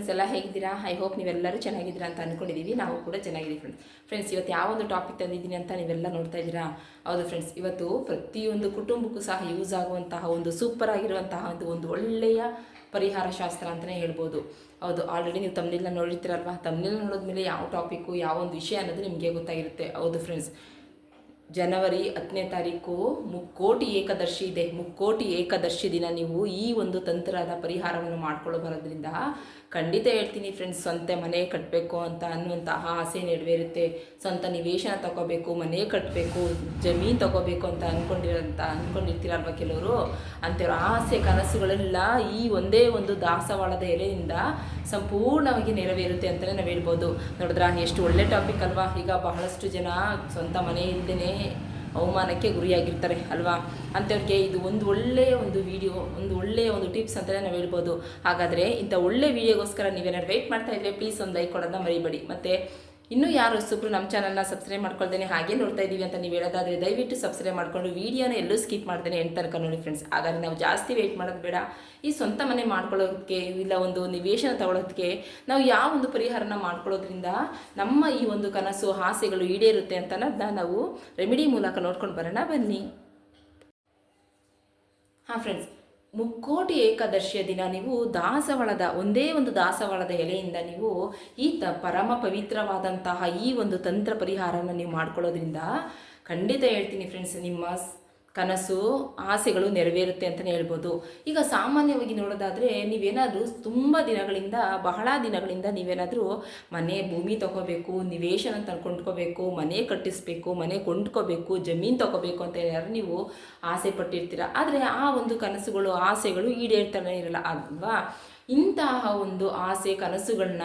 Friends ಎಲ್ಲ ಹೇಗಿದ್ದೀರಾ? I hope ನೀವೆಲ್ಲರೂ ಚೆನ್ನಾಗಿದ್ದೀರಾ ಅಂತ ಅಂದ್ಕೊಂಡಿದ್ದೀವಿ ನಾವು ಕೂಡ ಚೆನ್ನಾಗಿದ್ದೀವಿ ಫ್ರೆಂಡ್ಸ್ ಫ್ರೆಂಡ್ಸ್ ಇವತ್ತು ಯಾವ ಒಂದು ಟಾಪಿಕ್ ತಂದಿದ್ದೀನಿ ಅಂತ ನೀವೆಲ್ಲ ನೋಡ್ತಾ ಇದ್ದೀರಾ? ಹೌದು ಫ್ರೆಂಡ್ಸ್ ಇವತ್ತು ಪ್ರತಿಯೊಂದು ಕುಟುಂಬಕ್ಕೂ ಸಹ ಯೂಸ್ ಆಗುವಂತಹ ಒಂದು ಸೂಪರ್ ಆಗಿರುವಂತಹ ಒಂದು ಒಂದು ಒಳ್ಳೆಯ ಪರಿಹಾರ ಶಾಸ್ತ್ರ ಅಂತಲೇ ಹೇಳ್ಬೋದು. ಹೌದು ಆಲ್ರೆಡಿ ನೀವು ತಮ್ಮನೆಲ್ಲ ನೋಡಿರ್ತೀರಲ್ವಾ? ತಮ್ಮನೆಲ್ಲ ನೋಡಿದ್ಮೇಲೆ ಯಾವ ಟಾಪಿಕ್ಕು ಯಾವ ಒಂದು ವಿಷಯ ಅನ್ನೋದು ನಿಮಗೆ ಗೊತ್ತಾಗಿರುತ್ತೆ. ಹೌದು ಫ್ರೆಂಡ್ಸ್ ಜನವರಿ ಹತ್ತನೇ ತಾರೀಕು ಮುಕ್ಕೋಟಿ ಏಕದರ್ಶಿ ಇದೆ. ಮುಕ್ಕೋಟಿ ಏಕದರ್ಶಿ ದಿನ ನೀವು ಈ ಒಂದು ತಂತ್ರದ ಪರಿಹಾರವನ್ನು ಮಾಡ್ಕೊಳ್ಳೋ ಬರೋದ್ರಿಂದ ಖಂಡಿತ ಹೇಳ್ತೀನಿ ಫ್ರೆಂಡ್ಸ್ ಸ್ವಂತ ಮನೆ ಕಟ್ಟಬೇಕು ಅಂತ ಅನ್ನುವಂತಹ ಆಸೆ ನೆರವೇರುತ್ತೆ. ಸ್ವಂತ ನಿವೇಶನ ತಗೋಬೇಕು, ಮನೆ ಕಟ್ಟಬೇಕು ಜಮೀನು ತಗೋಬೇಕು ಅಂತ ಅಂದ್ಕೊಂಡಿರೋಂಥ ಅಂದ್ಕೊಂಡಿರ್ತೀರಲ್ವ ಕೆಲವರು? ಅಂಥವ್ರ ಆಸೆ ಕನಸುಗಳೆಲ್ಲ ಈ ಒಂದೇ ಒಂದು ದಾಸವಾಳದ ಎಲೆಯಿಂದ ಸಂಪೂರ್ಣವಾಗಿ ನೆರವೇರುತ್ತೆ ಅಂತಲೇ ನಾವು ಹೇಳ್ಬೋದು. ನೋಡಿದ್ರ, ಎಷ್ಟು ಒಳ್ಳೆ ಟಾಪಿಕ್ ಅಲ್ವಾ? ಈಗ ಬಹಳಷ್ಟು ಜನ ಸ್ವಂತ ಮನೆ ಇಲ್ಲದೇ ಅವಮಾನಕ್ಕೆ ಗುರಿಯಾಗಿರ್ತಾರೆ, ಅಲ್ವಾ? ಅಂಥವ್ರಿಗೆ ಇದು ಒಂದು ಒಳ್ಳೆಯ ಒಂದು ವಿಡಿಯೋ ಒಂದು ಒಳ್ಳೆಯ ಒಂದು ಟಿಪ್ಸ್ ಅಂತಲೇ ನಾವು ಹೇಳ್ಬೋದು. ಹಾಗಾದರೆ ಇಂಥ ಒಳ್ಳೆ ವಿಡಿಯೋಗೋಸ್ಕರ ನೀವೇನಾದ್ರು ವೆಯ್ಟ್ ಮಾಡ್ತಾ ಇದ್ರೆ ಪ್ಲೀಸ್ ಒಂದು ಲೈಕ್ ಕೊಡೋದನ್ನ ಮರಿಬೇಡಿ. ಮತ್ತು ಇನ್ನೂ ಯಾರು ಹೊಸಬ್ರು ನಮ್ಮ ಚಾನಲ್ನ ಸಬ್ಸ್ಕ್ರೈಬ್ ಮಾಡ್ಕೊಳ್ದೇನೆ ಹಾಗೆ ನೋಡ್ತಾ ಇದ್ದೀವಿ ಅಂತ ನೀವು ಹೇಳೋದಾದರೆ ದಯವಿಟ್ಟು ಸಬ್ಸ್ಕ್ರೈಬ್ ಮಾಡ್ಕೊಂಡು ವೀಡಿಯೋನ ಎಲ್ಲೂ ಸ್ಕಿಪ್ ಮಾಡ್ದೇನೆ ಎಂಟು ತನಕ ನೋಡಿ ಫ್ರೆಂಡ್ಸ್ ಹಾಗಾದ್ರೆ ನಾವು ಜಾಸ್ತಿ ವೆಯ್ಟ್ ಮಾಡೋದು ಬೇಡ. ಈ ಸ್ವಂತ ಮನೆ ಮಾಡ್ಕೊಳ್ಳೋದಕ್ಕೆ ಇಲ್ಲ ಒಂದು ನಿವೇಶನ ತಗೊಳ್ಳೋದಕ್ಕೆ ನಾವು ಯಾವ ಒಂದು ಪರಿಹಾರನ ಮಾಡ್ಕೊಳ್ಳೋದ್ರಿಂದ ನಮ್ಮ ಈ ಒಂದು ಕನಸು, ಆಸೆಗಳು ಈಡೇರುತ್ತೆ ಅಂತ ನಾವು ರೆಮಿಡಿ ಮೂಲಕ ನೋಡ್ಕೊಂಡು ಬರೋಣ. ಬನ್ನಿ. ಹಾಂ ಫ್ರೆಂಡ್ಸ್ ಮುಕ್ಕೋಟಿ ಏಕಾದಶಿಯ ದಿನ ನೀವು ದಾಸವಾಳದ, ಒಂದೇ ಒಂದು ದಾಸವಾಳದ ಎಲೆಯಿಂದ ನೀವು ಈ ತ ಪರಮ ಪವಿತ್ರವಾದಂತಹ ಈ ಒಂದು ತಂತ್ರ ಪರಿಹಾರನ ನೀವು ಮಾಡ್ಕೊಳ್ಳೋದ್ರಿಂದ ಖಂಡಿತ ಹೇಳ್ತೀನಿ ಫ್ರೆಂಡ್ಸ್ ನಿಮ್ಮ ಕನಸು, ಆಸೆಗಳು ನೆರವೇರುತ್ತೆ ಅಂತಲೇ ಹೇಳ್ಬೋದು. ಈಗ ಸಾಮಾನ್ಯವಾಗಿ ನೋಡೋದಾದರೆ ನೀವೇನಾದರೂ ತುಂಬ ದಿನಗಳಿಂದ, ಬಹಳ ದಿನಗಳಿಂದ ನೀವೇನಾದರೂ ಮನೆ ಭೂಮಿ ತಗೋಬೇಕು, ನಿವೇಶನ ತಂದ್ಕೊಂಡ್ಕೋಬೇಕು, ಮನೆ ಕಟ್ಟಿಸ್ಬೇಕು, ಮನೆ ಕೊಂಡ್ಕೋಬೇಕು, ಜಮೀನು ತಗೋಬೇಕು ಅಂತ ಏನಾದ್ರು ನೀವು ಆಸೆ ಪಟ್ಟಿರ್ತೀರ. ಆದರೆ ಆ ಒಂದು ಕನಸುಗಳು, ಆಸೆಗಳು ಈಡೇರ್ತಾನೆ ಇರಲ್ಲ, ಅಲ್ವಾ? ಇಂತಹ ಒಂದು ಆಸೆ ಕನಸುಗಳನ್ನ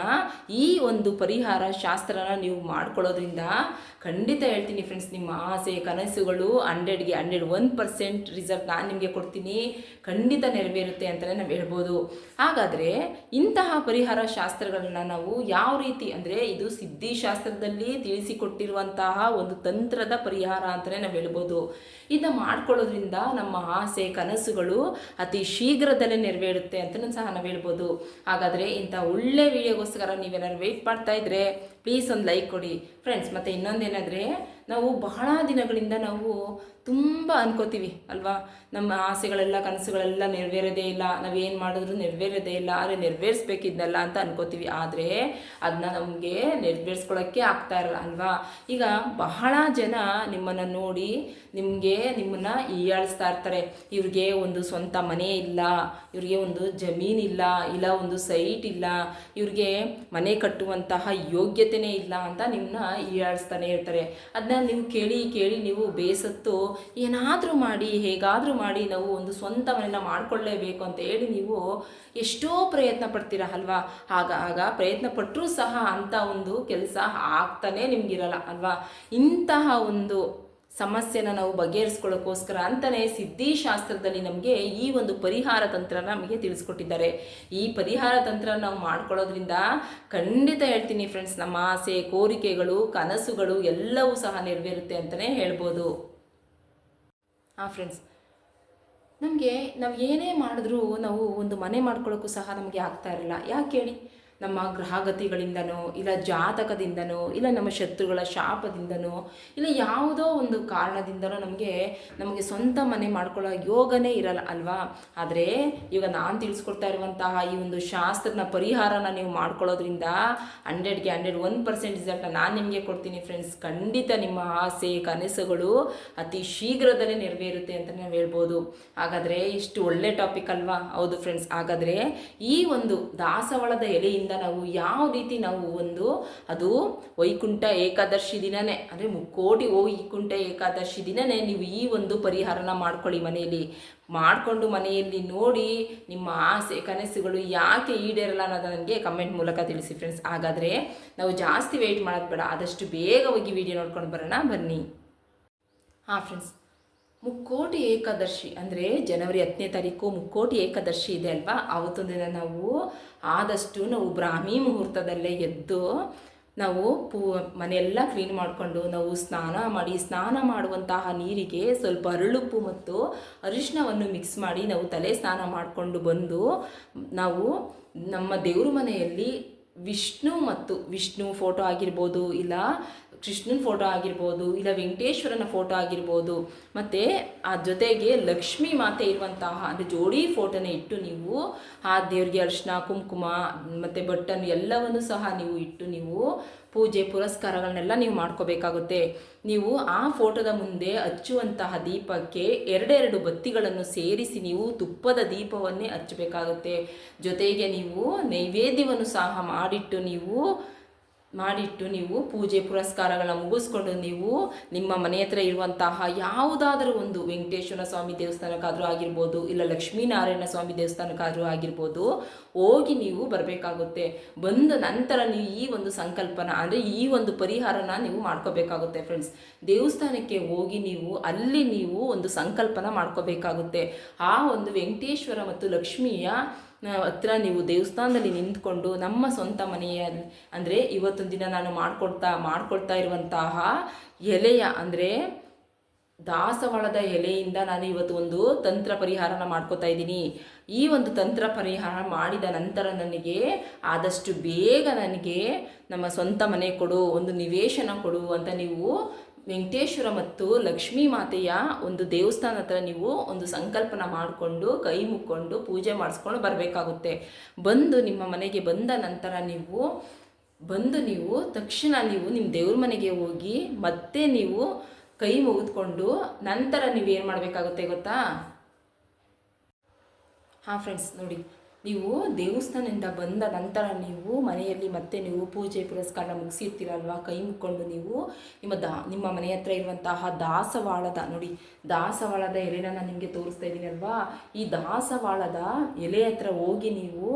ಈ ಒಂದು ಪರಿಹಾರ ಶಾಸ್ತ್ರನ ನೀವು ಮಾಡ್ಕೊಳ್ಳೋದ್ರಿಂದ ಖಂಡಿತ ಹೇಳ್ತೀನಿ ಫ್ರೆಂಡ್ಸ್ ನಿಮ್ಮ ಆಸೆ ಕನಸುಗಳು ಹಂಡ್ರೆಡ್ಗೆ ಹಂಡ್ರೆಡ್ ಒನ್ ಪರ್ಸೆಂಟ್ ರಿಸಲ್ಟ್ ನಾನು ನಿಮಗೆ ಕೊಡ್ತೀನಿ. ಖಂಡಿತ ನೆರವೇರುತ್ತೆ ಅಂತಲೇ ನಾವು ಹೇಳ್ಬೋದು. ಹಾಗಾದರೆ ಇಂತಹ ಪರಿಹಾರ ಶಾಸ್ತ್ರಗಳನ್ನ ನಾವು ಯಾವ ರೀತಿ ಅಂದರೆ ಇದು ಸಿದ್ಧಿಶಾಸ್ತ್ರದಲ್ಲಿ ತಿಳಿಸಿಕೊಟ್ಟಿರುವಂತಹ ಒಂದು ತಂತ್ರದ ಪರಿಹಾರ ಅಂತಲೇ ನಾವು ಹೇಳ್ಬೋದು. ಇದನ್ನ ಮಾಡ್ಕೊಳ್ಳೋದ್ರಿಂದ ನಮ್ಮ ಆಸೆ ಕನಸುಗಳು ಅತಿ ಶೀಘ್ರದಲ್ಲೇ ನೆರವೇರುತ್ತೆ ಅಂತಲೂ ಸಹ ನಾವು ಹೇಳ್ಬೋದು. ಹಾಗಾದರೆ ಇಂಥ ಒಳ್ಳೆ ವಿಡಿಯೋಗೋಸ್ಕರ ನೀವೇನಾದ್ರು ವೆಯ್ಟ್ ಮಾಡ್ತಾ ಇದ್ರೆ ಪ್ಲೀಸ್ ಒಂದು ಲೈಕ್ ಕೊಡಿ. ಫ್ರೆಂಡ್ಸ್ ಮತ್ತು ಇನ್ನೊಂದೇನೆಂದರೆ ನಾವು ಬಹಳ ದಿನಗಳಿಂದ ನಾವು ತುಂಬ ಅನ್ಕೋತೀವಿ, ಅಲ್ವಾ? ನಮ್ಮ ಆಸೆಗಳೆಲ್ಲ, ಕನಸುಗಳೆಲ್ಲ ನೆರವೇರೋದೇ ಇಲ್ಲ, ನಾವೇನು ಮಾಡಿದ್ರು ನೆರವೇರೋದೇ ಇಲ್ಲ, ಆದರೆ ನೆರವೇರಿಸ್ಬೇಕಿದ್ನಲ್ಲ ಅಂತ ಅನ್ಕೋತೀವಿ. ಆದರೆ ಅದನ್ನ ನಮಗೆ ನೆರವೇರಿಸ್ಕೊಳ್ಳೋಕ್ಕೆ ಆಗ್ತಾ ಇರಲ್ಲ, ಅಲ್ವಾ? ಈಗ ಬಹಳ ಜನ ನಿಮ್ಮನ್ನು ನೋಡಿ ನಿಮಗೆ ನಿಮ್ಮನ್ನು ಈಯಾಳಿಸ್ತಾ ಇರ್ತಾರೆ. ಇವ್ರಿಗೆ ಒಂದು ಸ್ವಂತ ಮನೆ ಇಲ್ಲ, ಇವ್ರಿಗೆ ಒಂದು ಜಮೀನಿಲ್ಲ ಇಲ್ಲ ಒಂದು ಸೈಟ್ ಇಲ್ಲ, ಇವ್ರಿಗೆ ಮನೆ ಕಟ್ಟುವಂತಹ ಇಲ್ಲ ಅಂತ ನಿಮ್ಮನ್ನ ಈಡಾಡಿಸ್ತಾನೆ ಇರ್ತಾರೆ. ಅದನ್ನ ನೀವು ಕೇಳಿ ಕೇಳಿ ನೀವು ಬೇಸತ್ತು ಏನಾದರೂ ಮಾಡಿ, ಹೇಗಾದರೂ ಮಾಡಿ ನಾವು ಒಂದು ಸ್ವಂತ ಮನೆಯನ್ನು ಮಾಡಿಕೊಳ್ಳೇಬೇಕು ಅಂತ ಹೇಳಿ ನೀವು ಎಷ್ಟೋ ಪ್ರಯತ್ನ ಪಡ್ತೀರಾ ಅಲ್ವಾ? ಆಗ ಆಗ ಪ್ರಯತ್ನ ಪಟ್ಟರೂ ಸಹ ಅಂಥ ಒಂದು ಕೆಲಸ ಆಗ್ತಾನೆ ನಿಮಗಿರಲ್ಲ ಅಲ್ವಾ? ಇಂತಹ ಒಂದು ಸಮಸ್ಯೆನ ನಾವು ಬಗೆಹರಿಸ್ಕೊಳ್ಳೋಕ್ಕೋಸ್ಕರ ಅಂತಲೇ ಸಿದ್ಧಿಶಾಸ್ತ್ರದಲ್ಲಿ ನಮಗೆ ಈ ಒಂದು ಪರಿಹಾರ ತಂತ್ರ ನಮಗೆ ತಿಳಿಸ್ಕೊಟ್ಟಿದ್ದಾರೆ. ಈ ಪರಿಹಾರ ತಂತ್ರ ನಾವು ಮಾಡ್ಕೊಳ್ಳೋದ್ರಿಂದ ಖಂಡಿತ ಹೇಳ್ತೀನಿ ಫ್ರೆಂಡ್ಸ್ ನಮ್ಮ ಆಸೆ, ಕೋರಿಕೆಗಳು, ಕನಸುಗಳು ಎಲ್ಲವೂ ಸಹ ನೆರವೇರುತ್ತೆ ಅಂತಲೇ ಹೇಳ್ಬೋದು. ಹಾಂ ಫ್ರೆಂಡ್ಸ್ ನಮಗೆ ನಾವು ಏನೇ ಮಾಡಿದ್ರೂ ನಾವು ಒಂದು ಮನೆ ಮಾಡ್ಕೊಳ್ಳೋಕ್ಕೂ ಸಹ ನಮಗೆ ಆಗ್ತಾ ಇರಲ್ಲ. ಯಾಕೆ ಹೇಳಿ? ನಮ್ಮ ಗ್ರಹಗತಿಗಳಿಂದನೋ, ಇಲ್ಲ ಜಾತಕದಿಂದನೋ, ಇಲ್ಲ ನಮ್ಮ ಶತ್ರುಗಳ ಶಾಪದಿಂದನೋ, ಇಲ್ಲ ಯಾವುದೋ ಒಂದು ಕಾರಣದಿಂದನೋ ನಮಗೆ ನಮಗೆ ಸ್ವಂತ ಮನೆ ಮಾಡ್ಕೊಳ್ಳೋ ಯೋಗನೇ ಇರಲ್ಲ ಅಲ್ವಾ? ಆದರೆ ಈಗ ನಾನು ತಿಳಿಸ್ಕೊಡ್ತಾ ಇರುವಂತಹ ಈ ಒಂದು ಶಾಸ್ತ್ರನ ಪರಿಹಾರನ ನೀವು ಮಾಡ್ಕೊಳ್ಳೋದ್ರಿಂದ ಹಂಡ್ರೆಡ್ಗೆ ಹಂಡ್ರೆಡ್ ಒನ್ ಪರ್ಸೆಂಟ್ ರಿಸಲ್ಟ್ನ ನಾನು ನಿಮಗೆ ಕೊಡ್ತೀನಿ ಫ್ರೆಂಡ್ಸ್. ಖಂಡಿತ ನಿಮ್ಮ ಆಸೆ, ಕನಸುಗಳು ಅತಿ ಶೀಘ್ರದಲ್ಲೇ ನೆರವೇರುತ್ತೆ ಅಂತ ನಾವು ಹೇಳ್ಬೋದು. ಹಾಗಾದರೆ ಇಷ್ಟು ಒಳ್ಳೆ ಟಾಪಿಕ್ ಅಲ್ವಾ? ಹೌದು ಫ್ರೆಂಡ್ಸ್ ಹಾಗಾದರೆ ಈ ಒಂದು ದಾಸವಾಳದ ಎಲೆಯಿಂದ ನಾವು ಯಾವ ರೀತಿ ನಾವು ಒಂದು ಅದು ವೈಕುಂಠ ಏಕಾದಶಿ ದಿನನೇ, ಅಂದರೆ ಮುಕ್ಕೋಟಿ ವೈಕುಂಠ ಏಕಾದಶಿ ದಿನನೇ ನೀವು ಈ ಒಂದು ಪರಿಹಾರನ ಮಾಡ್ಕೊಳ್ಳಿ ಮನೆಯಲ್ಲಿ. ಮಾಡಿಕೊಂಡು ಮನೆಯಲ್ಲಿ ನೋಡಿ ನಿಮ್ಮ ಆಸೆ, ಕನಸುಗಳು ಯಾಕೆ ಈಡೇರಲ್ಲ ಅನ್ನೋದು ನನಗೆ ಕಮೆಂಟ್ ಮೂಲಕ ತಿಳಿಸಿ ಫ್ರೆಂಡ್ಸ್ ಹಾಗಾದರೆ ನಾವು ಜಾಸ್ತಿ ವೆಯ್ಟ್ ಮಾಡೋದು ಬೇಡ, ಆದಷ್ಟು ಬೇಗ ಹೋಗಿ ವಿಡಿಯೋ ನೋಡ್ಕೊಂಡು ಬರೋಣ. ಬನ್ನಿ. ಹಾಂ ಫ್ರೆಂಡ್ಸ್ ಮುಕ್ಕೋಟಿ ಏಕಾದಶಿ ಅಂದರೆ ಜನವರಿ ಹತ್ತನೇ ತಾರೀಕು ಮುಕ್ಕೋಟಿ ಏಕಾದಶಿ ಇದೆ ಅಲ್ವಾ? ಆವತ್ತೊಂದು ದಿನ ನಾವು ಆದಷ್ಟು ನಾವು ಬ್ರಾಹ್ಮಿ ಮುಹೂರ್ತದಲ್ಲೇ ಎದ್ದು ನಾವು ಪೂ, ಮನೆಯೆಲ್ಲ ಕ್ಲೀನ್ ಮಾಡಿಕೊಂಡು ನಾವು ಸ್ನಾನ ಮಾಡಿ, ಸ್ನಾನ ಮಾಡುವಂತಹ ನೀರಿಗೆ ಸ್ವಲ್ಪ ಅರಳುಪ್ಪು ಮತ್ತು ಅರಿಶಿನವನ್ನು ಮಿಕ್ಸ್ ಮಾಡಿ ನಾವು ತಲೆ ಸ್ನಾನ ಮಾಡಿಕೊಂಡು ಬಂದು ನಾವು ನಮ್ಮ ದೇವ್ರ ಮನೆಯಲ್ಲಿ ವಿಷ್ಣು ಮತ್ತು ವಿಷ್ಣು ಫೋಟೋ ಆಗಿರ್ಬೋದು, ಇಲ್ಲ ಕೃಷ್ಣನ ಫೋಟೋ ಆಗಿರ್ಬೋದು, ಇಲ್ಲ ವೆಂಕಟೇಶ್ವರನ ಫೋಟೋ ಆಗಿರ್ಬೋದು, ಮತ್ತು ಆ ಜೊತೆಗೆ ಲಕ್ಷ್ಮೀ ಮಾತೆ ಇರುವಂತಹ ಅಂದರೆ ಜೋಡಿ ಫೋಟೋನ ಇಟ್ಟು ನೀವು ಆ ದೇವ್ರಿಗೆ ಅರಿಶಿನ, ಕುಂಕುಮ, ಮತ್ತು ಬಟ್ಟನ್ನು ಎಲ್ಲವನ್ನು ಸಹ ನೀವು ಇಟ್ಟು ನೀವು ಪೂಜೆ ಪುರಸ್ಕಾರಗಳನ್ನೆಲ್ಲ ನೀವು ಮಾಡ್ಕೋಬೇಕಾಗುತ್ತೆ. ನೀವು ಆ ಫೋಟೋದ ಮುಂದೆ ಹಚ್ಚುವಂತಹ ದೀಪಕ್ಕೆ ಎರಡೆರಡು ಬತ್ತಿಗಳನ್ನು ಸೇರಿಸಿ ನೀವು ತುಪ್ಪದ ದೀಪವನ್ನೇ ಹಚ್ಚಬೇಕಾಗುತ್ತೆ. ಜೊತೆಗೆ ನೀವು ನೈವೇದ್ಯವನ್ನು ಸಹ ಮಾಡಿಟ್ಟು ನೀವು ಮಾಡಿಟ್ಟು ನೀವು ಪೂಜೆ ಪುರಸ್ಕಾರಗಳನ್ನ ಮುಗಿಸ್ಕೊಂಡು ನೀವು ನಿಮ್ಮ ಮನೆ ಹತ್ರ ಇರುವಂತಹ ಯಾವುದಾದರೂ ಒಂದು ವೆಂಕಟೇಶ್ವರ ಸ್ವಾಮಿ ದೇವಸ್ಥಾನಕ್ಕಾದರೂ ಆಗಿರ್ಬೋದು, ಇಲ್ಲ ಲಕ್ಷ್ಮೀನಾರಾಯಣ ಸ್ವಾಮಿ ದೇವಸ್ಥಾನಕ್ಕಾದರೂ ಆಗಿರ್ಬೋದು, ಹೋಗಿ ನೀವು ಬರಬೇಕಾಗುತ್ತೆ. ಬಂದ ನಂತರ ನೀವು ಈ ಒಂದು ಸಂಕಲ್ಪನ, ಅಂದರೆ ಈ ಒಂದು ಪರಿಹಾರನ ನೀವು ಮಾಡ್ಕೋಬೇಕಾಗುತ್ತೆ ಫ್ರೆಂಡ್ಸ್ ದೇವಸ್ಥಾನಕ್ಕೆ ಹೋಗಿ ನೀವು ಅಲ್ಲಿ ನೀವು ಒಂದು ಸಂಕಲ್ಪನ ಮಾಡ್ಕೋಬೇಕಾಗುತ್ತೆ. ಆ ಒಂದು ವೆಂಕಟೇಶ್ವರ ಮತ್ತು ಲಕ್ಷ್ಮಿಯ ಹತ್ರ ನೀವು ದೇವಸ್ಥಾನದಲ್ಲಿ ನಿಂತ್ಕೊಂಡು ನಮ್ಮ ಸ್ವಂತ ಮನೆಯ ಅಂದರೆ ಇವತ್ತೊಂದು ದಿನ ನಾನು ಮಾಡ್ಕೊಡ್ತಾ, ಮಾಡ್ಕೊಳ್ತಾ ಇರುವಂತಹ ಎಲೆಯ ಅಂದರೆ ದಾಸವಾಳದ ಎಲೆಯಿಂದ ನಾನು ಇವತ್ತು ಒಂದು ತಂತ್ರ ಪರಿಹಾರನ ಮಾಡ್ಕೋತಾ ಇದ್ದೀನಿ. ಈ ಒಂದು ತಂತ್ರ ಪರಿಹಾರ ಮಾಡಿದ ನಂತರ ನನಗೆ ಆದಷ್ಟು ಬೇಗ ನನಗೆ ನಮ್ಮ ಸ್ವಂತ ಮನೆ ಕೊಡು, ಒಂದು ನಿವೇಶನ ಕೊಡು ಅಂತ ನೀವು ವೆಂಕಟೇಶ್ವರ ಮತ್ತು ಲಕ್ಷ್ಮೀ ಮಾತೆಯ ಒಂದು ದೇವಸ್ಥಾನ ಹತ್ರ ನೀವು ಒಂದು ಸಂಕಲ್ಪನ ಮಾಡಿಕೊಂಡು, ಕೈ ಮುಕ್ಕೊಂಡು, ಪೂಜೆ ಮಾಡಿಸ್ಕೊಂಡು ಬರಬೇಕಾಗುತ್ತೆ. ಬಂದು ನಿಮ್ಮ ಮನೆಗೆ ಬಂದ ನಂತರ ನೀವು, ಬಂದು ನೀವು ತಕ್ಷಣ ನೀವು ನಿಮ್ಮ ದೇವ್ರ ಮನೆಗೆ ಹೋಗಿ ಮತ್ತೆ ನೀವು ಕೈ ಮುಗಿದುಕೊಂಡು ನಂತರ ನೀವು ಏನು ಮಾಡಬೇಕಾಗುತ್ತೆ ಗೊತ್ತಾ? ಹಾಂ ಫ್ರೆಂಡ್ಸ್ ನೋಡಿ. ನೀವು ದೇವಸ್ಥಾನದಿಂದ ಬಂದ ನಂತರ ನೀವು ಮನೆಯಲ್ಲಿ ಮತ್ತೆ ನೀವು ಪೂಜೆ ಪುರಸ್ಕಾರ ಮುಗಿಸಿರ್ತೀರಲ್ವ? ಕೈ ಮುಕ್ಕೊಂಡು ನೀವು ನಿಮ್ಮ ದಾ, ನಿಮ್ಮ ಮನೆ ಹತ್ರ ಇರುವಂತಹ ದಾಸವಾಳದ, ನೋಡಿ, ದಾಸವಾಳದ ಎಲೆನ ನಾನು ನಿಮಗೆ ತೋರಿಸ್ತಾ ಇದ್ದೀನಿ ಅಲ್ವಾ? ಈ ದಾಸವಾಳದ ಎಲೆ ಹತ್ರ ಹೋಗಿ ನೀವು,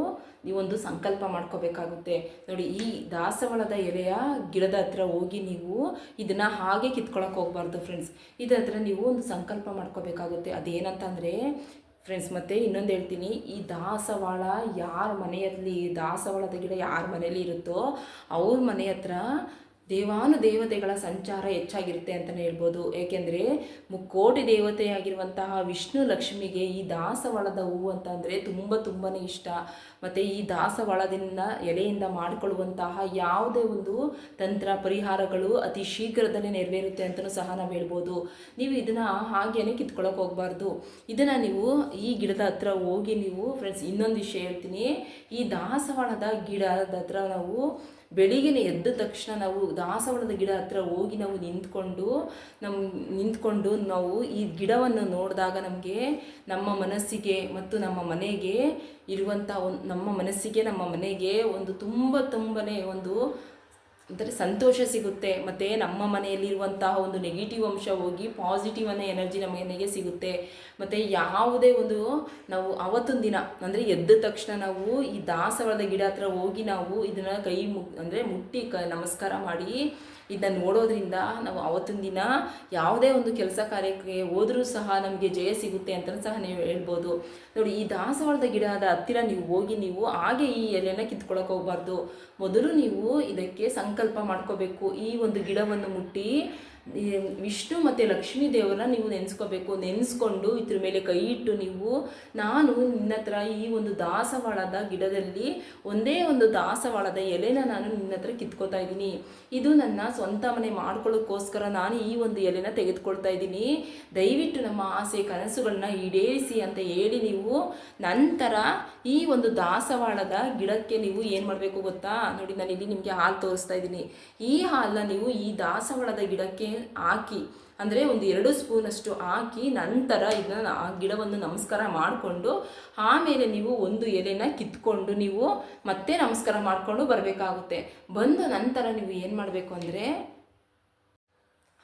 ನೀವೊಂದು ಸಂಕಲ್ಪ ಮಾಡ್ಕೋಬೇಕಾಗುತ್ತೆ. ನೋಡಿ, ಈ ದಾಸವಾಳದ ಎಲೆಯ ಗಿಡದ ಹತ್ರ ಹೋಗಿ ನೀವು ಇದನ್ನು ಹಾಗೆ ಕಿತ್ಕೊಳಕ್ಕೆ ಹೋಗಬಾರ್ದು ಫ್ರೆಂಡ್ಸ್ ಇದ್ರ ನೀವು ಒಂದು ಸಂಕಲ್ಪ ಮಾಡ್ಕೋಬೇಕಾಗುತ್ತೆ. ಅದೇನಂತಂದರೆ ಫ್ರೆಂಡ್ಸ್ ಮತ್ತೆ ಇನ್ನೊಂದು ಹೇಳ್ತೀನಿ. ಈ ದಾಸವಾಳ ಯಾರ ಮನೆಯಲ್ಲಿ, ದಾಸವಾಳದ ಗಿಡ ಯಾರ ಮನೆಯಲ್ಲಿ ಇರುತ್ತೋ ಅವ್ರ ಮನೆ ಹತ್ರ ದೇವಾನು ದೇವತೆಗಳ ಸಂಚಾರ ಹೆಚ್ಚಾಗಿರುತ್ತೆ ಅಂತಲೇ ಹೇಳ್ಬೋದು. ಏಕೆಂದರೆ ಮುಕ್ಕೋಟಿ ದೇವತೆಯಾಗಿರುವಂತಹ ವಿಷ್ಣು ಲಕ್ಷ್ಮಿಗೆ ಈ ದಾಸವಾಳದ ಹೂವು ಅಂತಂದರೆ ತುಂಬ ತುಂಬಾ ಇಷ್ಟ. ಮತ್ತು ಈ ದಾಸವಾಳದಿಂದ ಎಲೆಯಿಂದ ಮಾಡಿಕೊಳ್ಳುವಂತಹ ಯಾವುದೇ ಒಂದು ತಂತ್ರ, ಪರಿಹಾರಗಳು ಅತಿ ಶೀಘ್ರದಲ್ಲೇ ನೆರವೇರುತ್ತೆ ಅಂತಲೂ ಸಹ ನಾವು ಹೇಳ್ಬೋದು. ನೀವು ಇದನ್ನು ಹಾಗೇನೆ ಕಿತ್ಕೊಳ್ಳೋಕೆ ಹೋಗಬಾರ್ದು. ಇದನ್ನು ನೀವು ಈ ಗಿಡದ ಹತ್ರ ಹೋಗಿ ನೀವು ಫ್ರೆಂಡ್ಸ್ ಇನ್ನೊಂದು ವಿಷಯ ಹೇಳ್ತೀನಿ. ಈ ದಾಸವಾಳದ ಗಿಡದ ಹತ್ರ ನಾವು ಬೆಳಿಗ್ಗೆ ಎದ್ದ ತಕ್ಷಣ ನಾವು ದಾಸವಾಳದ ಗಿಡ ಹತ್ರ ಹೋಗಿ ನಾವು ನಿಂತ್ಕೊಂಡು ನಮ್ಮ ನಿಂತ್ಕೊಂಡು ನಾವು ಈ ಗಿಡವನ್ನು ನೋಡಿದಾಗ ನಮಗೆ ನಮ್ಮ ಮನಸ್ಸಿಗೆ ಮತ್ತು ನಮ್ಮ ಮನೆಗೆ ಇರುವಂಥ ಒಂದು ನಮ್ಮ ಮನಸ್ಸಿಗೆ, ನಮ್ಮ ಮನೆಗೆ ಒಂದು ತುಂಬ ತುಂಬನೇ ಒಂದು ಅಂದರೆ ಸಂತೋಷ ಸಿಗುತ್ತೆ, ಮತ್ತು ನಮ್ಮ ಮನೆಯಲ್ಲಿರುವಂತಹ ಒಂದು ನೆಗೆಟಿವ್ ಅಂಶ ಹೋಗಿ ಪಾಸಿಟಿವ್ ಅನ್ನೋ ಎನರ್ಜಿ ನಮಗೆ ಸಿಗುತ್ತೆ. ಮತ್ತು ಯಾವುದೇ ಒಂದು ನಾವು ಅವತ್ತೊಂದು ದಿನ, ಅಂದರೆ ಎದ್ದ ತಕ್ಷಣ ನಾವು ಈ ದಾಸವಾಳದ ಗಿಡ ಹತ್ರ ಹೋಗಿ ನಾವು ಇದನ್ನು ಕೈ ಮು, ಅಂದರೆ ಮುಟ್ಟಿ ಕ, ನಮಸ್ಕಾರ ಮಾಡಿ ಇದನ್ನು ನೋಡೋದ್ರಿಂದ ನಾವು ಅವತ್ತಿನ ದಿನ ಯಾವುದೇ ಒಂದು ಕೆಲಸ ಕಾರ್ಯಕ್ಕೆ ಹೋದರೂ ಸಹ ನಮಗೆ ಜಯ ಸಿಗುತ್ತೆ ಅಂತ ಸಹ ನೀವು ಹೇಳ್ಬೋದು. ನೋಡಿ, ಈ ದಾಸವಾಳದ ಗಿಡದ ಹತ್ತಿರ ನೀವು ಹೋಗಿ ನೀವು ಹಾಗೆ ಈ ಎಲೆನ ಕಿತ್ಕೊಳಕ್ಕೆ ಹೋಗ್ಬಾರ್ದು. ಮೊದಲು ನೀವು ಇದಕ್ಕೆ ಸಂಕಲ್ಪ ಮಾಡ್ಕೋಬೇಕು. ಈ ಒಂದು ಗಿಡವನ್ನು ಮುಟ್ಟಿ ವಿಷ್ಣು ಮತ್ತು ಲಕ್ಷ್ಮೀ ದೇವರನ್ನ ನೀವು ನೆನೆಸ್ಕೋಬೇಕು. ನೆನೆಸ್ಕೊಂಡು ಇದ್ರ ಮೇಲೆ ಕೈ ಇಟ್ಟು ನೀವು, ನಾನು ನಿನ್ನ ಹತ್ರ ಈ ಒಂದು ದಾಸವಾಳದ ಗಿಡದಲ್ಲಿ ಒಂದೇ ಒಂದು ದಾಸವಾಳದ ಎಲೆನ ನಾನು ನಿನ್ನ ಹತ್ರ ಕಿತ್ಕೋತಾ ಇದ್ದೀನಿ. ಇದು ನನ್ನ ಸ್ವಂತ ಮನೆ ಮಾಡ್ಕೊಳ್ಳೋಕ್ಕೋಸ್ಕರ ನಾನು ಈ ಒಂದು ಎಲೆನ ತೆಗೆದುಕೊಳ್ತಾ ಇದ್ದೀನಿ. ದಯವಿಟ್ಟು ನಮ್ಮ ಆಸೆ ಕನಸುಗಳನ್ನ ಈಡೇರಿಸಿ ಅಂತ ಹೇಳಿ ನೀವು, ನಂತರ ಈ ಒಂದು ದಾಸವಾಳದ ಗಿಡಕ್ಕೆ ನೀವು ಏನು ಮಾಡಬೇಕು ಗೊತ್ತಾ? ನೋಡಿ ನಾನು ಇಲ್ಲಿ ನಿಮಗೆ ಹಾಲು ತೋರಿಸ್ತಾ ಇದ್ದೀನಿ. ಈ ಹಾಲನ್ನ ನೀವು ಈ ದಾಸವಾಳದ ಗಿಡಕ್ಕೆ ಹಾಕಿ, ಅಂದರೆ ಒಂದು ಎರಡು ಸ್ಪೂನಷ್ಟು ಹಾಕಿ ನಂತರ ಇದನ್ನ ಆ ಗಿಡವನ್ನು ನಮಸ್ಕಾರ ಮಾಡಿಕೊಂಡು, ಆಮೇಲೆ ನೀವು ಒಂದು ಎಲೆನ ಕಿತ್ಕೊಂಡು ನೀವು ಮತ್ತೆ ನಮಸ್ಕಾರ ಮಾಡಿಕೊಂಡು ಬರಬೇಕಾಗುತ್ತೆ. ಬಂದ ನಂತರ ನೀವು ಏನು ಮಾಡಬೇಕು ಅಂದರೆ,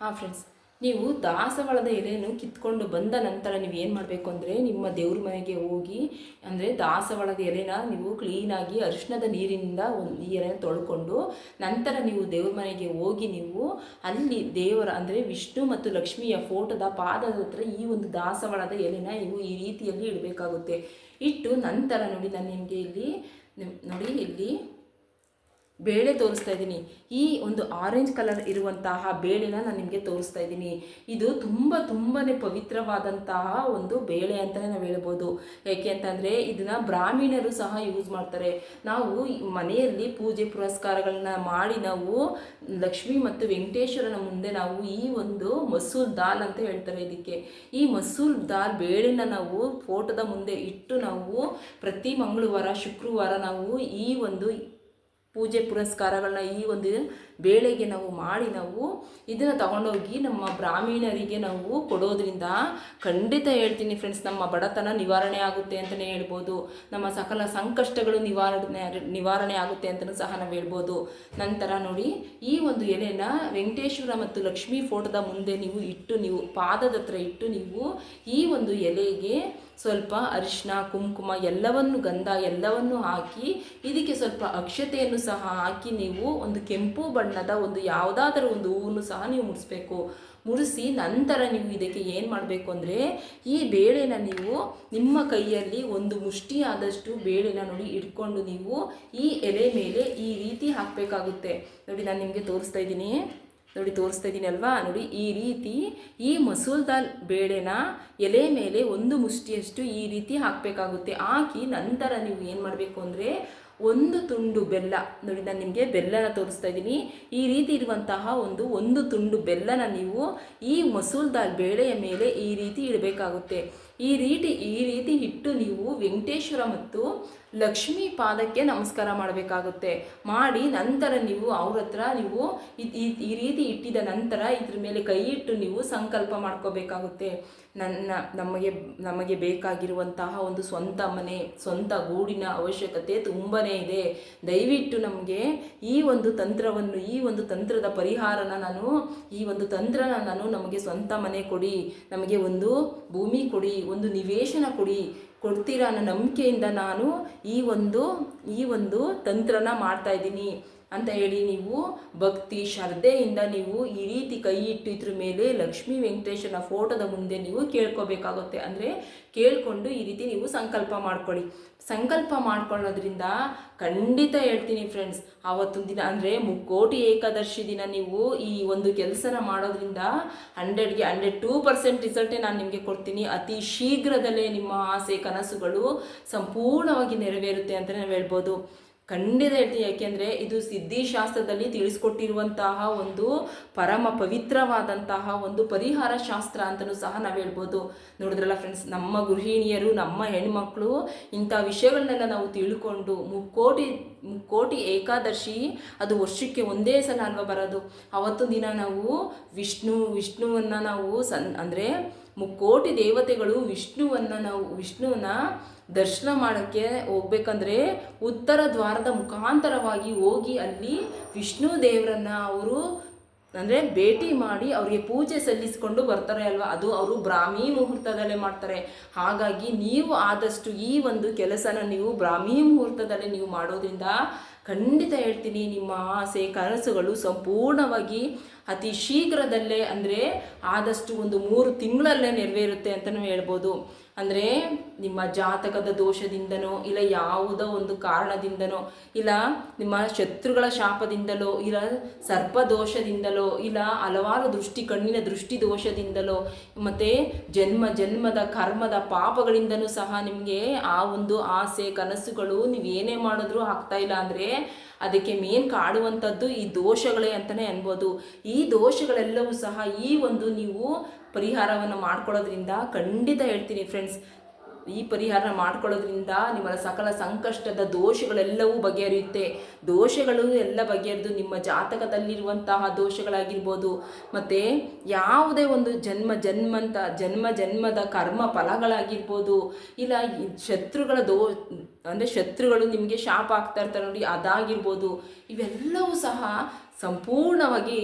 ಹಾಂ ಫ್ರೆಂಡ್ಸ್ ನೀವು ದಾಸವಾಳದ ಎಲೆಯನ್ನು ಕಿತ್ಕೊಂಡು ಬಂದ ನಂತರ ನೀವು ಏನು ಮಾಡಬೇಕು ಅಂದರೆ ನಿಮ್ಮ ದೇವ್ರ ಮನೆಗೆ ಹೋಗಿ, ಅಂದರೆ ದಾಸವಾಳದ ಎಲೆನ ನೀವು ಕ್ಲೀನಾಗಿ ಅರಿಶಿಣದ ನೀರಿನಿಂದ ಒಂದು ನೀರನ್ನು ತೊಳ್ಕೊಂಡು ನಂತರ ನೀವು ದೇವ್ರ ಮನೆಗೆ ಹೋಗಿ ನೀವು ಅಲ್ಲಿ ದೇವರ, ಅಂದರೆ ವಿಷ್ಣು ಮತ್ತು ಲಕ್ಷ್ಮಿಯ ಫೋಟೋದ ಪಾದದ ಹತ್ರ ಈ ಒಂದು ದಾಸವಾಳದ ಎಲೆನ ನೀವು ಈ ರೀತಿಯಲ್ಲಿ ಇಡಬೇಕಾಗುತ್ತೆ. ಇಟ್ಟು ನಂತರ ನೋಡಿ, ನಾನು ನಿಮಗೆ ಇಲ್ಲಿ ನೋಡಿ ಇಲ್ಲಿ ಬೇಳೆ ತೋರಿಸ್ತಾ ಇದ್ದೀನಿ. ಈ ಒಂದು ಆರೆಂಜ್ ಕಲರ್ ಇರುವಂತಹ ಬೇಳೆನ ನಾನು ನಿಮಗೆ ತೋರಿಸ್ತಾ ಇದ್ದೀನಿ. ಇದು ತುಂಬ ತುಂಬಾ ಪವಿತ್ರವಾದಂತಹ ಒಂದು ಬೇಳೆ ಅಂತಲೇ ನಾವು ಹೇಳ್ಬೋದು. ಯಾಕೆ ಅಂತಂದರೆ ಇದನ್ನ ಬ್ರಾಹ್ಮಣರು ಸಹ ಯೂಸ್ ಮಾಡ್ತಾರೆ. ನಾವು ಮನೆಯಲ್ಲಿ ಪೂಜೆ ಪುರಸ್ಕಾರಗಳನ್ನ ಮಾಡಿ ನಾವು ಲಕ್ಷ್ಮಿ ಮತ್ತು ವೆಂಕಟೇಶ್ವರನ ಮುಂದೆ ನಾವು ಈ ಒಂದು ಮಸೂರ್ ದಾಲ್ ಅಂತ ಹೇಳ್ತಾರೆ ಇದಕ್ಕೆ. ಈ ಮಸೂರ್ ದಾಲ್ ಬೇಳೆನ ನಾವು ಫೋಟೋದ ಮುಂದೆ ಇಟ್ಟು ನಾವು ಪ್ರತಿ ಮಂಗಳವಾರ, ಶುಕ್ರವಾರ ನಾವು ಈ ಒಂದು ಪೂಜೆ ಪುರಸ್ಕಾರಗಳನ್ನ ಈ ಒಂದು ಬೇಳೆಗೆ ನಾವು ಮಾಡಿ ನಾವು ಇದನ್ನು ತಗೊಂಡೋಗಿ ನಮ್ಮ ಬ್ರಾಹ್ಮಣರಿಗೆ ನಾವು ಕೊಡೋದ್ರಿಂದ ಖಂಡಿತ ಹೇಳ್ತೀನಿ ಫ್ರೆಂಡ್ಸ್ ನಮ್ಮ ಬಡತನ ನಿವಾರಣೆ ಆಗುತ್ತೆ ಅಂತಲೇ ಹೇಳ್ಬೋದು. ನಮ್ಮ ಸಕಲ ಸಂಕಷ್ಟಗಳು ನಿವಾರಣೆ ನಿವಾರಣೆ ಆಗುತ್ತೆ ಅಂತಲೂ ಸಹ ನಾವು ಹೇಳ್ಬೋದು. ನಂತರ ನೋಡಿ, ಈ ಒಂದು ಎಲೆನ ವೆಂಕಟೇಶ್ವರ ಮತ್ತು ಲಕ್ಷ್ಮೀ ಫೋಟೋದ ಮುಂದೆ ನೀವು ಇಟ್ಟು ನೀವು ಪಾದದ ಹತ್ರ ಇಟ್ಟು ನೀವು ಈ ಒಂದು ಎಲೆಗೆ ಸ್ವಲ್ಪ ಅರಿಶಿನ, ಕುಂಕುಮ ಎಲ್ಲವನ್ನು ಗಂಧ ಎಲ್ಲವನ್ನು ಹಾಕಿ, ಇದಕ್ಕೆ ಸ್ವಲ್ಪ ಅಕ್ಷತೆಯನ್ನು ಸಹ ಹಾಕಿ ನೀವು ಒಂದು ಕೆಂಪು ಬಣ್ಣದ ಒಂದು ಯಾವುದಾದರೂ ಒಂದು ಹೂವನ್ನು ಸಹ ನೀವು ಮುಡಿಸ್ಬೇಕು. ಮುಡಿಸಿ ನಂತರ ನೀವು ಇದಕ್ಕೆ ಏನು ಮಾಡಬೇಕು ಅಂದರೆ, ಈ ಬೇಳೆನ ನೀವು ನಿಮ್ಮ ಕೈಯಲ್ಲಿ ಒಂದು ಮುಷ್ಟಿಯಾದಷ್ಟು ಬೇಳೆನ ನೋಡಿ ಇಟ್ಕೊಂಡು ನೀವು ಈ ಎಲೆ ಮೇಲೆ ಈ ರೀತಿ ಹಾಕಬೇಕಾಗುತ್ತೆ. ನೋಡಿ, ನಾನು ನಿಮಗೆ ತೋರಿಸ್ತಾ ಇದ್ದೀನಿ. ನೋಡಿ ತೋರಿಸ್ತಾ ಇದ್ದೀನಿ ಅಲ್ವಾ? ನೋಡಿ, ಈ ರೀತಿ ಈ ಮಸೂಲ್ ದಾಲ್ ಬೇಳೆನ ಎಲೆ ಮೇಲೆ ಒಂದು ಮುಷ್ಟಿಯಷ್ಟು ಈ ರೀತಿ ಹಾಕಬೇಕಾಗುತ್ತೆ. ಹಾಕಿ ನಂತರ ನೀವು ಏನು ಮಾಡಬೇಕು ಅಂದರೆ ಒಂದು ತುಂಡು ಬೆಲ್ಲ. ನೋಡಿ, ನಾನು ನಿಮಗೆ ಬೆಲ್ಲನ ತೋರಿಸ್ತಾ ಇದ್ದೀನಿ. ಈ ರೀತಿ ಇರುವಂತಹ ಒಂದು ಒಂದು ತುಂಡು ಬೆಲ್ಲನ ನೀವು ಈ ಮಸೂಲ್ ದಾಲ್ ಬೇಳೆಯ ಮೇಲೆ ಈ ರೀತಿ ಇಡಬೇಕಾಗುತ್ತೆ. ಈ ರೀತಿ ಈ ರೀತಿ ಇಟ್ಟು ನೀವು ವೆಂಕಟೇಶ್ವರ ಮತ್ತು ಲಕ್ಷ್ಮೀ ಪಾದಕ್ಕೆ ನಮಸ್ಕಾರ ಮಾಡಬೇಕಾಗುತ್ತೆ. ಮಾಡಿ ನಂತರ ನೀವು ಅವ್ರ ಹತ್ರ ನೀವು ಈ ರೀತಿ ಇಟ್ಟಿದ ನಂತರ ಇದ್ರ ಮೇಲೆ ಕೈ ಇಟ್ಟು ನೀವು ಸಂಕಲ್ಪ ಮಾಡ್ಕೋಬೇಕಾಗುತ್ತೆ. ನನ್ನ, ನಮಗೆ ನಮಗೆ ಬೇಕಾಗಿರುವಂತಹ ಒಂದು ಸ್ವಂತ ಮನೆ, ಸ್ವಂತ ಗೂಡಿನ ಅವಶ್ಯಕತೆ ತುಂಬಾ ಇದೆ. ದಯವಿಟ್ಟು ನಮಗೆ ಈ ಒಂದು ತಂತ್ರವನ್ನು, ಈ ಒಂದು ತಂತ್ರದ ಪರಿಹಾರನ ನಾನು, ಈ ಒಂದು ತಂತ್ರನ ನಾನು ನಮಗೆ ಸ್ವಂತ ಮನೆ ಕೊಡಿ, ನಮಗೆ ಒಂದು ಭೂಮಿ ಕೊಡಿ, ಒಂದು ನಿವೇಶನ ಕೊಡಿ, ಕೊಡ್ತೀರಾ ಅನ್ನೋ ನಂಬಿಕೆಯಿಂದ ನಾನು ಈ ಒಂದು ಈ ಒಂದು ತಂತ್ರನ ಮಾಡ್ತಾ ಇದ್ದೀನಿ. ಅಂತ ಹೇಳಿ ನೀವು ಭಕ್ತಿ ಶ್ರದ್ಧೆಯಿಂದ ನೀವು ಈ ರೀತಿ ಕೈ ಇಟ್ಟಿದ್ರ ಮೇಲೆ ಲಕ್ಷ್ಮೀ ವೆಂಕಟೇಶನ ಫೋಟೋದ ಮುಂದೆ ನೀವು ಕೇಳ್ಕೋಬೇಕಾಗುತ್ತೆ. ಅಂದರೆ ಕೇಳಿಕೊಂಡು ಈ ರೀತಿ ನೀವು ಸಂಕಲ್ಪ ಮಾಡ್ಕೊಳ್ಳಿ. ಸಂಕಲ್ಪ ಮಾಡ್ಕೊಳ್ಳೋದ್ರಿಂದ ಖಂಡಿತ ಹೇಳ್ತೀನಿ ಫ್ರೆಂಡ್ಸ್ ಆವತ್ತೊಂದು ದಿನ ಅಂದರೆ ಮುಕ್ಕೋಟಿ ಏಕಾದಶಿ ದಿನ ನೀವು ಈ ಒಂದು ಕೆಲಸನ ಮಾಡೋದ್ರಿಂದ ಹಂಡ್ರೆಡ್ಗೆ ಹಂಡ್ರೆಡ್ ಟೂ ಪರ್ಸೆಂಟ್ ರಿಸಲ್ಟೇ ನಾನು ನಿಮಗೆ ಕೊಡ್ತೀನಿ. ಅತಿ ಶೀಘ್ರದಲ್ಲೇ ನಿಮ್ಮ ಆಸೆ, ಕನಸುಗಳು ಸಂಪೂರ್ಣವಾಗಿ ನೆರವೇರುತ್ತೆ ಅಂತಲೇ ನಾವು ಹೇಳ್ಬೋದು. ಖಂಡಿತ ಹೇಳ್ತೀನಿ, ಯಾಕೆಂದರೆ ಇದು ಸಿದ್ಧಿಶಾಸ್ತ್ರದಲ್ಲಿ ತಿಳಿಸ್ಕೊಟ್ಟಿರುವಂತಹ ಒಂದು ಪರಮ ಪವಿತ್ರವಾದಂತಹ ಒಂದು ಪರಿಹಾರ ಶಾಸ್ತ್ರ ಅಂತಲೂ ಸಹ ನಾವು ಹೇಳ್ಬೋದು. ನೋಡಿದ್ರಲ್ಲ ಫ್ರೆಂಡ್ಸ್ ನಮ್ಮ ಗೃಹಿಣಿಯರು, ನಮ್ಮ ಹೆಣ್ಮಕ್ಳು ಇಂಥ ವಿಷಯಗಳನ್ನೆಲ್ಲ ನಾವು ತಿಳ್ಕೊಂಡು ಮುಕ್ಕೋಟಿ ಮುಕ್ಕೋಟಿ ಏಕಾದಶಿ ಅದು ವರ್ಷಕ್ಕೆ ಒಂದೇ ಸಲ ಅಲ್ವಾ ಬರೋದು? ಅವತ್ತು ದಿನ ನಾವು ವಿಷ್ಣು, ವಿಷ್ಣುವನ್ನು ನಾವು ಸನ್, ಅಂದರೆ ಮುಕ್ಕೋಟಿ ದೇವತೆಗಳು ವಿಷ್ಣುವನ್ನು ನಾವು, ವಿಷ್ಣುವನ್ನ ದರ್ಶನ ಮಾಡೋಕ್ಕೆ ಹೋಗ್ಬೇಕಂದ್ರೆ ಉತ್ತರ ದ್ವಾರದ ಮುಖಾಂತರವಾಗಿ ಹೋಗಿ ಅಲ್ಲಿ ವಿಷ್ಣು ದೇವರನ್ನ ಅವರು ಅಂದರೆ ಭೇಟಿ ಮಾಡಿ ಅವರಿಗೆ ಪೂಜೆ ಸಲ್ಲಿಸಿಕೊಂಡು ಬರ್ತಾರೆ ಅಲ್ವಾ? ಅದು ಅವರು ಬ್ರಾಹ್ಮಿ ಮುಹೂರ್ತದಲ್ಲೇ ಮಾಡ್ತಾರೆ. ಹಾಗಾಗಿ ನೀವು ಆದಷ್ಟು ಈ ಒಂದು ಕೆಲಸನ ನೀವು ಬ್ರಾಹ್ಮಿ ಮುಹೂರ್ತದಲ್ಲೇ ನೀವು ಮಾಡೋದ್ರಿಂದ ಖಂಡಿತ ಹೇಳ್ತೀನಿ, ನಿಮ್ಮ ಆಸೆ, ಕನಸುಗಳು ಸಂಪೂರ್ಣವಾಗಿ ಅತಿ ಶೀಘ್ರದಲ್ಲೇ ಅಂದರೆ ಆದಷ್ಟು ಒಂದು ಮೂರು ತಿಂಗಳಲ್ಲೇ ನೆರವೇರುತ್ತೆ ಅಂತಲೂ ಹೇಳ್ಬೋದು. ಅಂದರೆ ನಿಮ್ಮ ಜಾತಕದ ದೋಷದಿಂದನೋ ಇಲ್ಲ ಯಾವುದೋ ಒಂದು ಕಾರಣದಿಂದನೋ ಇಲ್ಲ ನಿಮ್ಮ ಶತ್ರುಗಳ ಶಾಪದಿಂದಲೋ ಇಲ್ಲ ಸರ್ಪ ದೋಷದಿಂದಲೋ ಇಲ್ಲ ಹಲವಾರು ದೃಷ್ಟಿ ಕಣ್ಣಿನ ದೃಷ್ಟಿ ದೋಷದಿಂದಲೋ ಮತ್ತು ಜನ್ಮ ಜನ್ಮದ ಕರ್ಮದ ಪಾಪಗಳಿಂದನೂ ಸಹ ನಿಮಗೆ ಆ ಒಂದು ಆಸೆ ಕನಸುಗಳು ನೀವು ಏನೇ ಮಾಡಿದ್ರೂ ಆಗ್ತಾ ಇಲ್ಲ ಅಂದರೆ ಅದಕ್ಕೆ ಮೇನ್ ಕಾಡುವಂಥದ್ದು ಈ ದೋಷಗಳೇ ಅಂತಲೇ ಅನ್ಬೋದು. ಈ ದೋಷಗಳೆಲ್ಲವೂ ಸಹ ಈ ಒಂದು ನೀವು ಪರಿಹಾರವನ್ನು ಮಾಡ್ಕೊಳ್ಳೋದ್ರಿಂದ ಖಂಡಿತ ಹೇಳ್ತೀನಿ ಫ್ರೆಂಡ್ಸ್ ಈ ಪರಿಹಾರ ಮಾಡ್ಕೊಳ್ಳೋದ್ರಿಂದ ನಿಮ್ಮ ಸಕಲ ಸಂಕಷ್ಟದ ದೋಷಗಳೆಲ್ಲವೂ ಬಗೆಹರಿಯುತ್ತೆ. ದೋಷಗಳು ಎಲ್ಲ ಬಗೆಹರಿದು ನಿಮ್ಮ ಜಾತಕದಲ್ಲಿರುವಂತಹ ದೋಷಗಳಾಗಿರ್ಬೋದು, ಮತ್ತು ಯಾವುದೇ ಒಂದು ಜನ್ಮ ಜನ್ಮಂತ, ಜನ್ಮ ಜನ್ಮದ ಕರ್ಮ ಫಲಗಳಾಗಿರ್ಬೋದು, ಇಲ್ಲ ಶತ್ರುಗಳ ದೋ, ಅಂದರೆ ಶತ್ರುಗಳು ನಿಮಗೆ ಶಾಪ ಆಗ್ತಾ ಇರ್ತಾರೆ ನೋಡಿ, ಅದಾಗಿರ್ಬೋದು, ಇವೆಲ್ಲವೂ ಸಹ ಸಂಪೂರ್ಣವಾಗಿ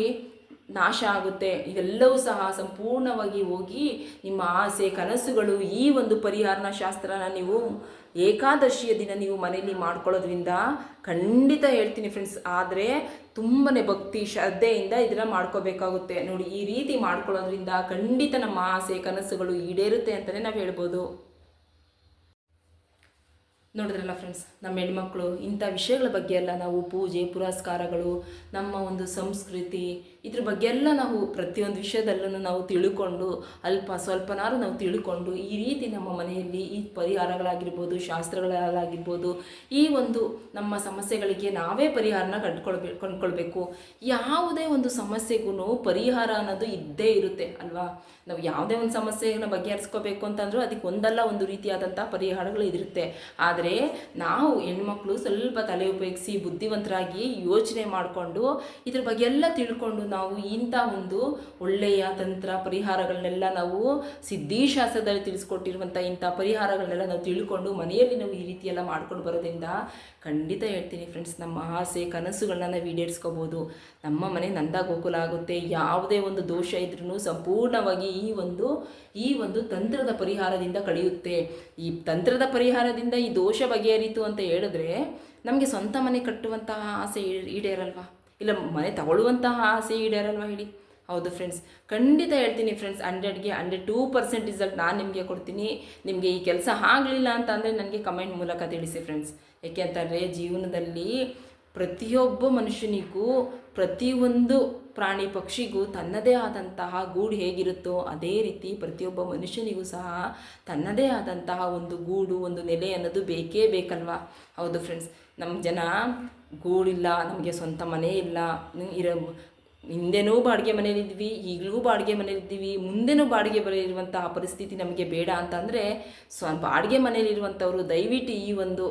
ನಾಶ ಆಗುತ್ತೆ. ಇದೆಲ್ಲವೂ ಸಹ ಸಂಪೂರ್ಣವಾಗಿ ಹೋಗಿ ನಿಮ್ಮ ಆಸೆ, ಕನಸುಗಳು ಈ ಒಂದು ಪರಿಹಾರನ ಶಾಸ್ತ್ರನ ನೀವು ಏಕಾದಶಿಯ ದಿನ ನೀವು ಮನೆಯಲ್ಲಿ ಮಾಡ್ಕೊಳ್ಳೋದ್ರಿಂದ ಖಂಡಿತ ಹೇಳ್ತೀನಿ ಫ್ರೆಂಡ್ಸ್ ಆದರೆ ತುಂಬಾ ಭಕ್ತಿ, ಶ್ರದ್ಧೆಯಿಂದ ಇದನ್ನು ಮಾಡ್ಕೋಬೇಕಾಗುತ್ತೆ. ನೋಡಿ, ಈ ರೀತಿ ಮಾಡ್ಕೊಳ್ಳೋದ್ರಿಂದ ಖಂಡಿತ ನಮ್ಮ ಆಸೆ, ಕನಸುಗಳು ಈಡೇರುತ್ತೆ ಅಂತಲೇ ನಾವು ಹೇಳ್ಬೋದು. ನೋಡಿದ್ರಲ್ಲ ಫ್ರೆಂಡ್ಸ್ ನಮ್ಮ ಹೆಣ್ಮಕ್ಳು ಇಂಥ ವಿಷಯಗಳ ಬಗ್ಗೆ ಎಲ್ಲ ನಾವು ಪೂಜೆ, ಪುರಸ್ಕಾರಗಳು, ನಮ್ಮ ಒಂದು ಸಂಸ್ಕೃತಿ ಇದ್ರ ಬಗ್ಗೆ ಎಲ್ಲ ನಾವು ಪ್ರತಿಯೊಂದು ವಿಷಯದಲ್ಲೂ ನಾವು ತಿಳ್ಕೊಂಡು, ಅಲ್ಪ ಸ್ವಲ್ಪನಾರು ನಾವು ತಿಳ್ಕೊಂಡು ಈ ರೀತಿ ನಮ್ಮ ಮನೆಯಲ್ಲಿ ಈ ಪರಿಹಾರಗಳಾಗಿರ್ಬೋದು, ಶಾಸ್ತ್ರಗಳಾಗಿರ್ಬೋದು, ಈ ಒಂದು ನಮ್ಮ ಸಮಸ್ಯೆಗಳಿಗೆ ನಾವೇ ಪರಿಹಾರನ ಕಂಡುಕೊಳ್ಬೇಕು ಕಂಡುಕೊಳ್ಬೇಕು. ಯಾವುದೇ ಒಂದು ಸಮಸ್ಯೆಗೂ ಪರಿಹಾರ ಅನ್ನೋದು ಇದ್ದೇ ಇರುತ್ತೆ, ಅಲ್ವಾ? ನಾವು ಯಾವುದೇ ಒಂದು ಸಮಸ್ಯೆಯನ್ನು ಬಗೆಹರಿಸ್ಕೋಬೇಕು ಅಂತಂದರೂ ಅದಕ್ಕೆ ಒಂದಲ್ಲ ಒಂದು ರೀತಿಯಾದಂಥ ಪರಿಹಾರಗಳು ಇರುತ್ತೆ ಆದರೆ ನಾವು ಹೆಣ್ಮಕ್ಳು ಸ್ವಲ್ಪ ತಲೆ ಉಪಯೋಗಿಸಿ, ಬುದ್ಧಿವಂತರಾಗಿ ಯೋಚನೆ ಮಾಡಿಕೊಂಡು ಇದ್ರ ಬಗ್ಗೆ ಎಲ್ಲ ತಿಳ್ಕೊಂಡು ನಾವು ಇಂಥ ಒಂದು ಒಳ್ಳೆಯ ತಂತ್ರ ಪರಿಹಾರಗಳನ್ನೆಲ್ಲ ನಾವು ಸಿದ್ಧಿಶಾಸ್ತ್ರದಲ್ಲಿ ತಿಳಿಸ್ಕೊಟ್ಟಿರುವಂಥ ಇಂಥ ಪರಿಹಾರಗಳನ್ನೆಲ್ಲ ನಾವು ತಿಳ್ಕೊಂಡು ಮನೆಯಲ್ಲಿ ನಾವು ಈ ರೀತಿ ಎಲ್ಲ ಮಾಡ್ಕೊಂಡು ಬರೋದ್ರಿಂದ ಖಂಡಿತ ಹೇಳ್ತೀನಿ ಫ್ರೆಂಡ್ಸ್ ನಮ್ಮ ಆಸೆ, ಕನಸುಗಳನ್ನ ನಾವು ಈಡೇರಿಸ್ಕೋಬೋದು. ನಮ್ಮ ಮನೆ ನಂದ ಗೋಕುಲ ಆಗುತ್ತೆ. ಯಾವುದೇ ಒಂದು ದೋಷ ಇದ್ರೂ ಸಂಪೂರ್ಣವಾಗಿ ಈ ಒಂದು ಈ ಒಂದು ತಂತ್ರದ ಪರಿಹಾರದಿಂದ ಕಳೆಯುತ್ತೆ. ಈ ತಂತ್ರದ ಪರಿಹಾರದಿಂದ ಈ ದೋಷ ಬಗೆಹರಿತು ಅಂತ ಹೇಳಿದ್ರೆ ನಮಗೆ ಸ್ವಂತ ಮನೆ ಕಟ್ಟುವಂತಹ ಆಸೆ ಈಡೇ- ಈಡೇರಲ್ವಾ? ಇಲ್ಲ, ಮನೆ ತಗೊಳ್ಳುವಂತಹ ಆಸೆ ಈಡೇರಲ್ವಾ ಹೇಳಿ? ಹೌದು ಫ್ರೆಂಡ್ಸ್ ಖಂಡಿತ ಹೇಳ್ತೀನಿ ಫ್ರೆಂಡ್ಸ್ ಹಂಡ್ರೆಡ್ಗೆ ಹಂಡ್ರೆಡ್ ಟೂ ಪರ್ಸೆಂಟ್ ರಿಸಲ್ಟ್ ನಾನು ನಿಮಗೆ ಕೊಡ್ತೀನಿ. ನಿಮಗೆ ಈ ಕೆಲಸ ಆಗಲಿಲ್ಲ ಅಂತ ಅಂದರೆ ನನಗೆ ಕಮೆಂಟ್ ಮೂಲಕ ತಿಳಿಸಿ ಫ್ರೆಂಡ್ಸ್ ಯಾಕೆ ಅಂತಂದರೆ ಜೀವನದಲ್ಲಿ ಪ್ರತಿಯೊಬ್ಬ ಮನುಷ್ಯನಿಗೂ, ಪ್ರತಿಯೊಂದು ಪ್ರಾಣಿ ಪಕ್ಷಿಗೂ ತನ್ನದೇ ಆದಂತಹ ಗೂಡು ಹೇಗಿರುತ್ತೋ ಅದೇ ರೀತಿ ಪ್ರತಿಯೊಬ್ಬ ಮನುಷ್ಯನಿಗೂ ಸಹ ತನ್ನದೇ ಆದಂತಹ ಒಂದು ಗೂಡು, ಒಂದು ನೆಲೆ ಅನ್ನೋದು ಬೇಕೇ ಬೇಕಲ್ವಾ? ಹೌದು ಫ್ರೆಂಡ್ಸ್ ನಮ್ಮ ಜನ ಗೂಡಿಲ್ಲ ನಮಗೆ ಸ್ವಂತ ಮನೆ ಇಲ್ಲ ಇರೋ, ಹಿಂದೆನೂ ಬಾಡಿಗೆ ಮನೇಲಿದ್ವಿ ಈಗಲೂ ಬಾಡಿಗೆ ಮನೇಲಿದ್ದೀವಿ ಮುಂದೆನೂ ಬಾಡಿಗೆ ಮನೆಯಲ್ಲಿರುವಂತಹ ಪರಿಸ್ಥಿತಿ ನಮಗೆ ಬೇಡ ಅಂತಂದರೆ ಸ್ವ, ಬಾಡಿಗೆ ಮನೇಲಿರುವಂಥವರು ದಯವಿಟ್ಟು ಈ ಒಂದು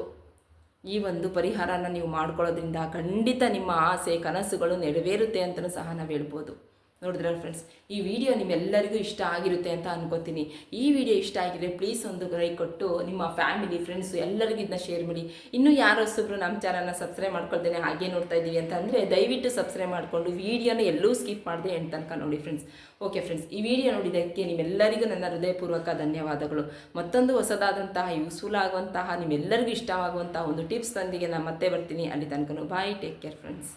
ಈ ಒಂದು ಪರಿಹಾರನ ನೀವು ಮಾಡ್ಕೊಳ್ಳೋದ್ರಿಂದ ಖಂಡಿತ ನಿಮ್ಮ ಆಸೆ, ಕನಸುಗಳು ನೆರವೇರುತ್ತೆ ಅಂತಲೂ ಸಹ ನಾವು ಹೇಳ್ಬೋದು. ನೋಡಿದ್ರಲ್ಲ ಫ್ರೆಂಡ್ಸ್ ಈ ವಿಡಿಯೋ ನಿಮ್ಮೆಲ್ಲರಿಗೂ ಇಷ್ಟ ಆಗಿರುತ್ತೆ ಅಂತ ಅನ್ಕೋತೀನಿ. ಈ ವಿಡಿಯೋ ಇಷ್ಟ ಆಗಿದ್ರೆ ಪ್ಲೀಸ್ ಒಂದು ಲೈಕ್ ಕೊಟ್ಟು ನಿಮ್ಮ ಫ್ಯಾಮಿಲಿ ಫ್ರೆಂಡ್ಸು ಎಲ್ಲರಿಗೂ ಇದನ್ನ ಶೇರ್ ಮಾಡಿ. ಇನ್ನೂ ಯಾರೋ ಹೊಸಬ್ರು ನಮ್ಮ ಚಾನಲ್ನ ಸಬ್ಸ್ಕ್ರೈಬ್ ಮಾಡ್ಕೊಳ್ತೇನೆ ಹಾಗೆ ನೋಡ್ತಾ ಇದ್ದೀವಿ ಅಂತ ಅಂದರೆ ದಯವಿಟ್ಟು ಸಬ್ಸ್ಕ್ರೈಬ್ ಮಾಡಿಕೊಂಡು ವಿಡಿಯೋನ ಎಲ್ಲೂ ಸ್ಕಿಪ್ ಮಾಡಿದೆ ಎಂಡ್ ತನಕ ನೋಡಿ ಫ್ರೆಂಡ್ಸ್ ಓಕೆ ಫ್ರೆಂಡ್ಸ್ ಈ ವಿಡಿಯೋ ನೋಡಿದ್ದಕ್ಕೆ ನಿಮ್ಮೆಲ್ಲರಿಗೂ ನನ್ನ ಹೃದಯಪೂರ್ವಕ ಧನ್ಯವಾದಗಳು. ಮತ್ತೊಂದು ಹೊಸದಾದಂತಹ ಯೂಸ್ಫುಲ್ ಆಗುವಂತಹ, ನಿಮ್ಮೆಲ್ಲರಿಗೂ ಇಷ್ಟವಾಗುವಂತಹ ಒಂದು ಟಿಪ್ಸ್ನೊಂದಿಗೆ ನಾನು ಮತ್ತೆ ಬರ್ತೀನಿ. ಅಲ್ಲಿ ತನಕ ಬಾಯ್ ಟೇಕ್ ಕೇರ್ ಫ್ರೆಂಡ್ಸ್